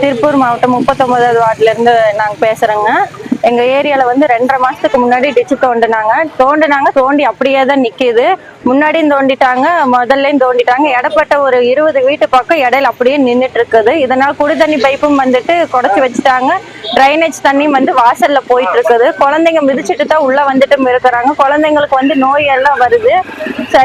திருப்பூர் மாவட்டம் முப்பத்தொன்பதாவது வார்டுல இருந்து நாங்க பேசுறோங்க. எங்க ஏரியால வந்து ரெண்டரை மாசத்துக்கு முன்னாடி டிச்சு தோண்டினாங்க. தோண்டினாங்க தோண்டி அப்படியே தான் நிக்குது. முன்னாடியும் தோண்டிட்டாங்க முதல்லையும் தோண்டிட்டாங்க. இடப்பட்ட ஒரு இருபது வீட்டு பக்கம் இடையில அப்படியே நின்றுட்டு இருக்குது இதனால குடி தண்ணி பைப்பும் வந்துட்டு குடச்சி வச்சுட்டாங்க. ட்ரைனேஜ் தண்ணியும் வந்து வாசல்ல போயிட்டு இருக்குது குழந்தைங்க மிதிச்சிட்டு தான் உள்ள வந்துட்டு இருக்கிறாங்க. குழந்தைங்களுக்கு வந்து நோய் எல்லாம் வருது.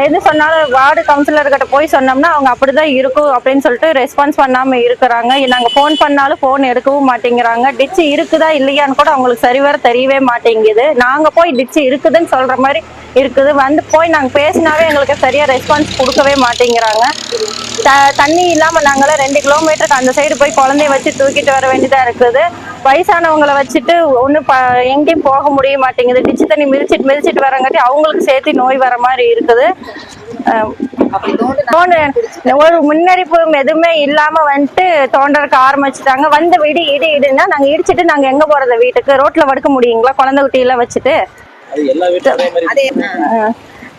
எது சொன்னாலும் வார்டு கவுன்சிலர்கிட்ட போய் சொன்னோம்னா அவங்க அப்படிதான் இருக்கும் அப்படின்னு சொல்லிட்டு ரெஸ்பான்ஸ் பண்ணாம இருக்கிறாங்க. நாங்க ஃபோன் பண்ணாலும் ஃபோன் எடுக்கவும் மாட்டேங்கிறாங்க. டிச்சு இருக்குதா இல்லையான்னு கூட அவங்களுக்கு சரிவர தெரியவே மாட்டேங்குது. நாங்க போய் டிச்சு இருக்குதுன்னு சொல்ற மாதிரி இருக்குது. வந்து போய் நாங்க பேசினாவே எங்களுக்கு சரியா ரெஸ்பான்ஸ் கொடுக்கவே மாட்டேங்கிறாங்க. த- தண்ணி இல்லாம நாங்களாம் ரெண்டு கிலோமீட்டருக்கு அந்த சைடு போய் குழந்தைய வச்சு தூக்கிட்டு வர வேண்டியதா இருக்குது. வயசானவங்களை வச்சுட்டு ஒன்றும் ப எங்கேயும் போக முடிய மாட்டேங்குது. டிச்சு தண்ணி மிதிச்சிட்டு மிதிச்சிட்டு வரங்காட்டி அவங்களுக்கு சேர்த்து நோய் வர மாதிரி இருக்குது. ஒரு முன்னறிப்பு எதுவுமே இல்லாம வந்துட்டு தோண்டறதுக்கு ஆரம்பிச்சுட்டாங்க. வந்து விடி இடி இடுன்னா நாங்க இடிச்சிட்டு நாங்க எங்க போறது வீட்டுக்கு? ரோட்ல படுக்க முடியுங்களா? குழந்தை குட்டி எல்லாம் வச்சுட்டு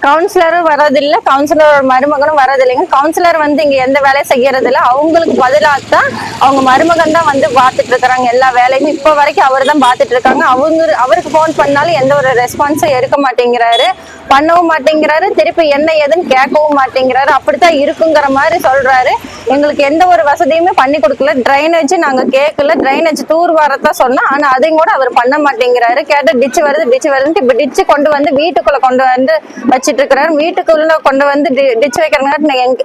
கவுன்சிலரும் வர்றதில்ல கவுன்சிலரோட மருமகனும் வர்றதில்லைங்க கவுன்சிலர் வந்து இங்க எந்த வேலையும் செய்யறது அவங்களுக்கு பதிலாக தான் அவங்க மருமகன் தான் வந்து பார்த்துட்டு இருக்கிறாங்க எல்லா வேலையும் இப்போ வரைக்கும் அவர் தான் பார்த்துட்டு இருக்காங்க அவங்க அவருக்கு ஃபோன் பண்ணாலும் எந்த ஒரு ரெஸ்பான்ஸும் எடுக்க மாட்டேங்கிறாரு. பண்ணவும் மாட்டேங்கிறாரு. திருப்பி என்ன ஏதுன்னு கேட்கவும் மாட்டேங்கிறாரு. அப்படித்தான் இருக்குங்கிற மாதிரி சொல்றாரு. எங்களுக்கு எந்த ஒரு வசதியுமே பண்ணி கொடுக்கல. ட்ரைனேஜ் நாங்க கேட்கல ட்ரைனேஜ் தூர் வரதான் சொன்னோம் ஆனா அதையும் கூட அவர் பண்ண மாட்டேங்கிறாரு. கேட்ட டிச்சு வருது டிச்சு வருதுன்ட்டு இப்ப டிச்சு கொண்டு வந்து வீட்டுக்குள்ள கொண்டு வந்து வச்சிட்டு இருக்கிறாரு. வீட்டுக்குள்ள கொண்டு வந்து டிச்சு வைக்கிறாங்க எங்க